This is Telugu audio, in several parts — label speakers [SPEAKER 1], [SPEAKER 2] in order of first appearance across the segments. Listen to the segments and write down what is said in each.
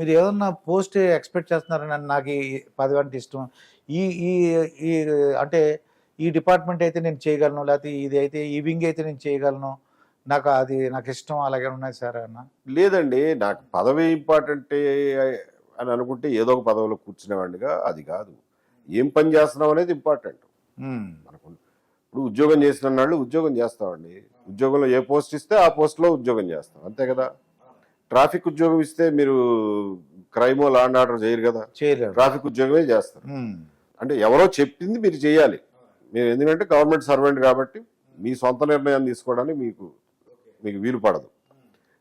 [SPEAKER 1] మీరు ఏదన్నా పోస్ట్ ఎక్స్పెక్ట్ చేస్తున్నారని నాకు ఈ పదవి అంటే ఇష్టం. ఈ ఈ ఈ అంటే ఈ డిపార్ట్మెంట్ అయితే నేను చేయగలను లేకపోతే ఇది అయితే ఈ వింగ్ అయితే నేను చేయగలను. నాకు అది నాకు ఇష్టం అలాగే ఉన్నాయి సార్ అన్న.
[SPEAKER 2] లేదండి నాకు పదవి ఇంపార్టెంట్ అని అనుకుంటే ఏదో ఒక పదవిలో కూర్చునేవాడిగా అది కాదు. ఏం పని చేస్తున్నాం అనేది ఇంపార్టెంట్. మనకు ఇప్పుడు ఉద్యోగం చేసిన వాళ్ళు ఉద్యోగం చేస్తామండి. ఉద్యోగంలో ఏ పోస్ట్ ఇస్తే ఆ పోస్ట్లో ఉద్యోగం చేస్తాం. అంతే కదా? ట్రాఫిక్ ఉద్యోగం ఇస్తే మీరు క్రైమో లాండ్ ఆర్డర్ చేయరు కదా. ట్రాఫిక్ ఉద్యోగమే చేస్తారు. అంటే ఎవరో చెప్పింది మీరు చేయాలి. మీరు ఎందుకంటే గవర్నమెంట్ సర్వెంట్ కాబట్టి మీ సొంత నిర్ణయం తీసుకోవడానికి మీకు మీకు వీలు పడదు.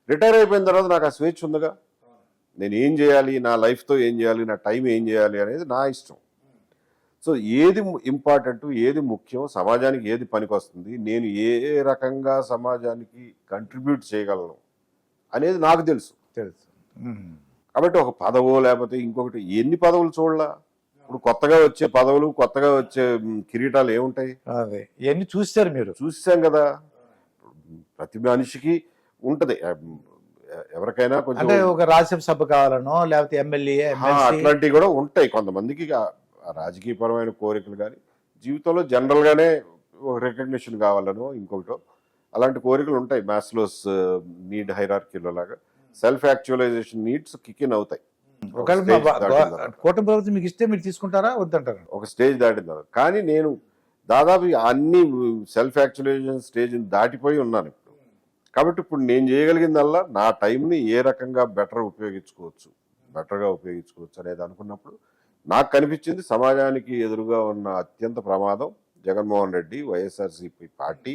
[SPEAKER 2] రిటైర్ అయిపోయిన తర్వాత నాకు ఆ స్వేచ్ఛ ఉందిగా. నేను ఏం చేయాలి నా లైఫ్తో ఏం చేయాలి నా టైం ఏం చేయాలి అనేది నా ఇష్టం. సో ఏది ఇంపార్టెంట్ ఏది ముఖ్యం సమాజానికి ఏది పనికొస్తుంది నేను ఏ రకంగా సమాజానికి కంట్రిబ్యూట్ చేయగలను? అనేది నాకు తెలుసు.
[SPEAKER 1] తెలుసు.
[SPEAKER 2] కాబట్టి ఒక పదవో లేకపోతే ఇంకొకటి ఎన్ని పదవులు చూడలా? ఇప్పుడు కొత్తగా వచ్చే పదవులు కొత్తగా వచ్చే కిరీటాలు ఏముంటాయి?
[SPEAKER 1] అదే. ఇవన్నీ చూస్తారు మీరు?
[SPEAKER 2] చూసాం కదా. ప్రతి మనిషికి ఉంటది. ఎవరికైనా
[SPEAKER 1] అంటే
[SPEAKER 2] కొంచెం
[SPEAKER 1] ఒక రాజ్యసభ సభ కావాలనో లేకపోతే ఎమ్మెల్యే
[SPEAKER 2] అట్లాంటివి కూడా ఉంటాయి కొంతమందికి. రాజకీయపరమైన కోరికలు కానీ జీవితంలో జనరల్ గానే ఒక రికగ్నిషన్ కావాలనో ఇంకొకటో అలాంటి కోరికలు ఉంటాయి. మ్యాస్లోస్ నీడ్ హైరార్కీలో లాగా. Self actualisation needs kick in అవుతాయి.
[SPEAKER 1] ఒకవేళ. కూటమి ప్రభుత్వం మీకు ఇస్తే మీరు తీసుకుంటారా? వద్దంటారా?
[SPEAKER 2] ఒక స్టేజ్ దాటిన కానీ నేను దాదాపు అన్ని సెల్ఫ్ యాక్చువలైజేషన్ స్టేజ్ దాటిపోయి ఉన్నాను ఇప్పుడు. కాబట్టి ఇప్పుడు నేను చేయగలిగిందల్లా నా టైంని ఏ రకంగా బెటర్ ఉపయోగించుకోవచ్చు బెటర్గా ఉపయోగించుకోవచ్చు అనేది అనుకున్నప్పుడు నాకు కనిపించింది సమాజానికి ఎదురుగా ఉన్న అత్యంత ప్రమాదం జగన్మోహన్ రెడ్డి వైఎస్ఆర్సీపీ పార్టీ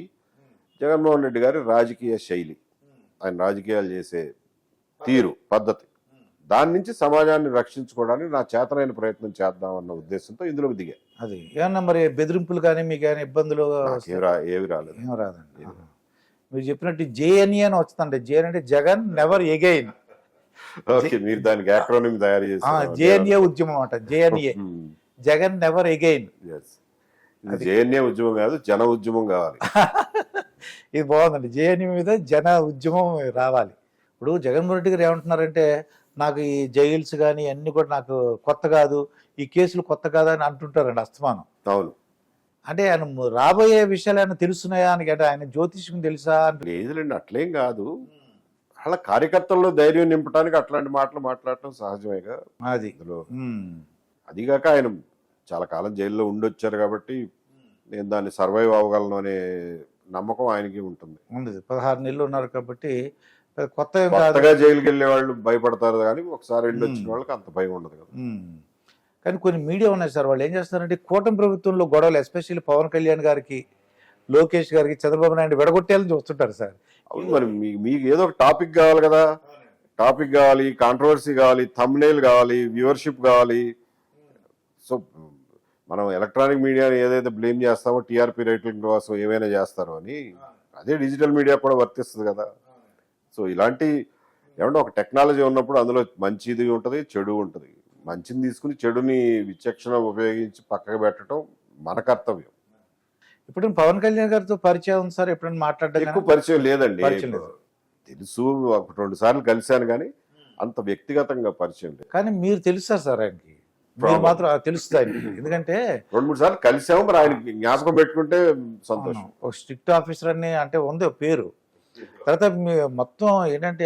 [SPEAKER 2] జగన్మోహన్ రెడ్డి గారి రాజకీయ శైలి. ఆయన రాజకీయాలు చేసే తీరు పద్ధతి. దాని నుంచి సమాజాన్ని రక్షించుకోవడానికి నా చేతనైన ప్రయత్నం చేద్దామన్న ఉద్దేశంతో ఇందులో దిగా.
[SPEAKER 1] అది. ఏమన్నా మరి బెదిరింపులు కానీ మీకు ఏమైనా ఇబ్బందులు
[SPEAKER 2] ఏవి రాలేదు.
[SPEAKER 1] ఏం రాదండి. మీరు చెప్పినట్టు జేఎన్ఈ అని వస్తుందండి. జేఎన్ అంటే జగన్ నెవర్ ఎగైన్.
[SPEAKER 2] ఓకే మీరు దానికి యాక్రోనిమ్ తయారు చేసి
[SPEAKER 1] జేఎన్ఏ ఉద్యమం అంట JNA Jagan never again.
[SPEAKER 2] JNA ఉద్యమం కాదు జన ఉద్యమం కావాలి.
[SPEAKER 1] ఇది బాగుందండి. జేఎన్ఏ మీద జన ఉద్యమం రావాలి. ఇప్పుడు జగన్మోహన్ రెడ్డి గారు ఏమంటున్నారంటే నాకు ఈ జైల్స్ కానీ అన్ని కూడా నాకు కొత్త కాదు ఈ కేసులు కొత్త కాదు అని అంటుంటారండి అస్తమానం.
[SPEAKER 2] అవును.
[SPEAKER 1] అంటే ఆయన రాబోయే విషయాలు ఏమైనా తెలుస్తున్నాయా అని అంటే ఆయన జ్యోతిష్యం తెలుసా అంటే
[SPEAKER 2] లేదులేండి అట్లేం కాదు. అలా కార్యకర్తల్లో ధైర్యం నింపడానికి అట్లాంటి మాటలు మాట్లాడటం సహజమేగా
[SPEAKER 1] అది.
[SPEAKER 2] అదిగాక ఆయన చాలా కాలం జైల్లో ఉండొచ్చారు కాబట్టి నేను దాన్ని సర్వైవ్ అవ్వగలను అనే నమ్మకం ఆయనకి ఉంటుంది.
[SPEAKER 1] ఉంది పదహారు నెలలు ఉన్నారు కాబట్టి కొత్త ఏం కాదు.
[SPEAKER 2] కొత్తగా జైలుకి వెళ్ళే వాళ్ళు భయపడతారు కానీ ఒకసారి వెళ్ళి వచ్చిన వాళ్ళకి అంత భయం ఉండదు కదా.
[SPEAKER 1] కానీ కొన్ని మీడియా ఉన్నాయి సార్ వాళ్ళు ఏం చేస్తారంటే కూటమి ప్రభుత్వంలో గొడవలు ఎస్పెషల్లీ పవన్ కళ్యాణ్ గారికి లోకేష్ గారికి చంద్రబాబు నాయుడు విడగొట్టేయాలని చూస్తుంటారు సార్.
[SPEAKER 2] అవును మరి మీ- మీకు ఏదో ఒక టాపిక్ కావాలి కదా. టాపిక్ కావాలి కాంట్రవర్సీ కావాలి thumbnail కావాలి వ్యూవర్షిప్ కావాలి. సో మనం ఎలక్ట్రానిక్ మీడియాని ఏదైతే బ్లేమ్ చేస్తామో టీఆర్పీ రేటింగ్ కోసం ఏమైనా చేస్తారో అని అదే డిజిటల్ మీడియా కూడా వర్తిస్తుంది కదా. సో ఇలాంటి ఏమంటే ఒక టెక్నాలజీ ఉన్నప్పుడు అందులో మంచిది ఉంటుంది చెడు ఉంటుంది. మంచిని తీసుకుని చెడుని విచక్షణ ఉపయోగించి పక్కకు పెట్టడం మన కర్తవ్యం.
[SPEAKER 1] ఇప్పుడు పవన్ కళ్యాణ్ గారితో పరిచయం ఉంది సార్ ఎప్పుడైనా మాట్లాడడం
[SPEAKER 2] ఎక్కువ? పరిచయం లేదండి. తెలుసు ఒక రెండు సార్లు కలిశాను కానీ అంత వ్యక్తిగతంగా పరిచయం లేదు.
[SPEAKER 1] కానీ మీరు తెలుసా సార్ ఆయనకి? మీరు. మాత్రం తెలుస్తుంది ఆయనకి ఎందుకంటే
[SPEAKER 2] రెండు మూడు సార్లు కలిసాము మరి ఆయన జ్ఞాపకం పెట్టుకుంటే సంతోషం.
[SPEAKER 1] ఒక స్ట్రిక్ట్ ఆఫీసర్ అని అంటే ఉంది పేరు. తర్వాత మొత్తం ఏంటంటే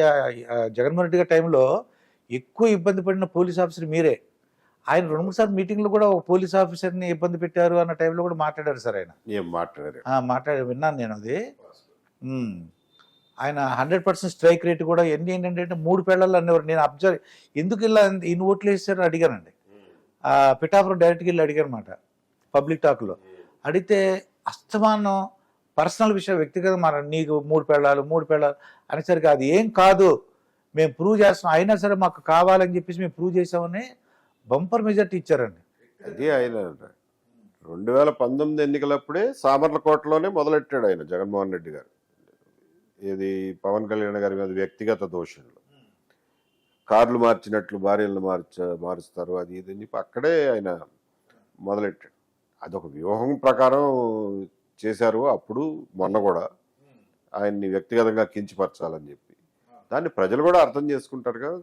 [SPEAKER 1] జగన్మోహన్ రెడ్డి గారి టైంలో ఎక్కువ ఇబ్బంది పడిన పోలీస్ ఆఫీసర్ మీరే. ఆయన రెండు మూడు సార్లు మీటింగ్లో కూడా ఒక పోలీస్ ఆఫీసర్ని ఇబ్బంది పెట్టారు అన్న టైంలో కూడా మాట్లాడారు సార్ ఆయన.
[SPEAKER 2] ఏం మాట్లాడారు?
[SPEAKER 1] మాట్లాడి విన్నాను నేను అది. ఆయన హండ్రెడ్ పర్సెంట్ స్ట్రైక్ రేట్ కూడా ఎన్ని ఏంటంటే మూడు పేళ్ళల్లో అనేవారు. నేను అబ్జర్వ్ ఎందుకు ఇలా ఇన్ని ఓట్లు వేసారు అడిగానండి. పిఠాపురం డైరెక్ట్గా వెళ్ళి అడిగాను పబ్లిక్ టాక్లో అడిగితే అస్తమానం పర్సనల్ విషయం వ్యక్తిగత మన నీకు మూడు పెళ్ళాలు మూడు పెళ్ళాలు అనేసరికి అది ఏం కాదు. మేము ప్రూవ్ చేస్తున్నాం. అయినా సరే మాకు కావాలని చెప్పేసి మేము ప్రూవ్ చేసామని బంపర్ మెజార్టీ ఇచ్చారండి.
[SPEAKER 2] అది ఆయన రెండు వేల పంతొమ్మిది ఎన్నికలప్పుడే సామర్లకోటలోనే మొదలెట్టాడు ఆయన జగన్మోహన్ రెడ్డి గారు. ఇది పవన్ కళ్యాణ్ గారి మీద వ్యక్తిగత దోషంలో కార్లు మార్చినట్లు భార్యలను మార్చ మారుస్తారు అది ఇది అని చెప్పి అక్కడే ఆయన మొదలెట్టాడు. అదొక వ్యూహం ప్రకారం చేశారు. అప్పుడు మొన్న కూడా ఆయన్ని వ్యక్తిగతంగా కించపరచాలని చెప్పి. దాన్ని ప్రజలు కూడా అర్థం చేసుకుంటారు కదా.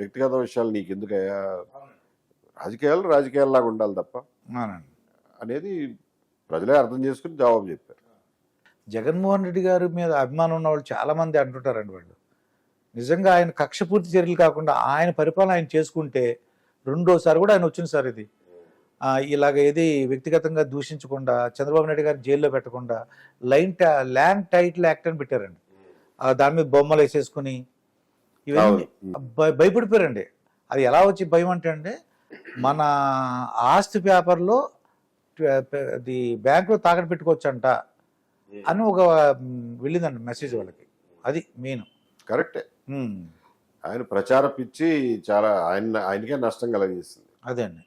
[SPEAKER 2] వ్యక్తిగత విషయాలు నీకు ఎందుకయ్యా రాజకీయాలు రాజకీయాల్లాగా ఉండాలి తప్ప అనేది ప్రజలే అర్థం చేసుకుని జవాబు చెప్పారు.
[SPEAKER 1] జగన్మోహన్ రెడ్డి గారి మీద అభిమానం ఉన్న వాళ్ళు చాలా మంది అంటుంటారండి వాళ్ళు. నిజంగా ఆయన కక్షపూర్తి చర్యలు కాకుండా ఆయన పరిపాలన ఆయన చేసుకుంటే రెండోసారి కూడా ఆయన వచ్చింది సార్ ఇది. ఇలాగ ఏది వ్యక్తిగతంగా దూషించకుండా చంద్రబాబు నాయుడు గారిని జైల్లో పెట్టకుండా లైన్ టా- ల్యాండ్ టైటిల్ యాక్ట్ అని పెట్టారండి. దాని మీద బొమ్మలు వేసేసుకుని ఇవన్నీ భయపడిపోయారండి. అది ఎలా వచ్చి భయం అంటే అండి మన ఆస్తి పేపర్లో అది బ్యాంకులో తాకట్టు పెట్టుకోవచ్చంట అని ఒక వెళ్ళిందండి మెసేజ్ వాళ్ళకి. అది మెయిన్.
[SPEAKER 2] కరెక్టే. ఆయన ప్రచార పిచ్చి చాలా ఆయన ఆయనకే నష్టం కలగజేస్తుంది
[SPEAKER 1] అదే అండి.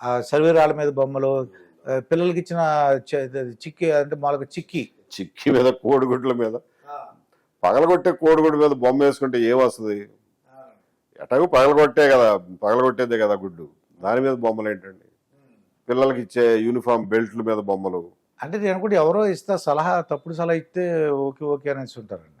[SPEAKER 1] ఆ సర్వే రాళ్ళ మీద బొమ్మలు పిల్లలకి ఇచ్చిన చిక్కి అంటే మామూలుగా చిక్కి.
[SPEAKER 2] చిక్కి మీద కోడిగుడ్ల మీద. పగలగొట్టే కోడిగుడ్డు మీద బొమ్మ వేసుకుంటే ఏమొస్తుంది? ఎటాగో పగలగొట్టే కదా పగలగొట్టేదే కదా గుడ్డు. దాని మీద బొమ్మలు ఏంటండి? పిల్లలకి ఇచ్చే యూనిఫామ్ బెల్ట్ల మీద బొమ్మలు.
[SPEAKER 1] అంటే నేను అనుకుంటే ఎవరో ఇస్తా సలహా తప్పుడు సలహా ఇస్తే ఓకే ఓకే అనేసి ఉంటారండి.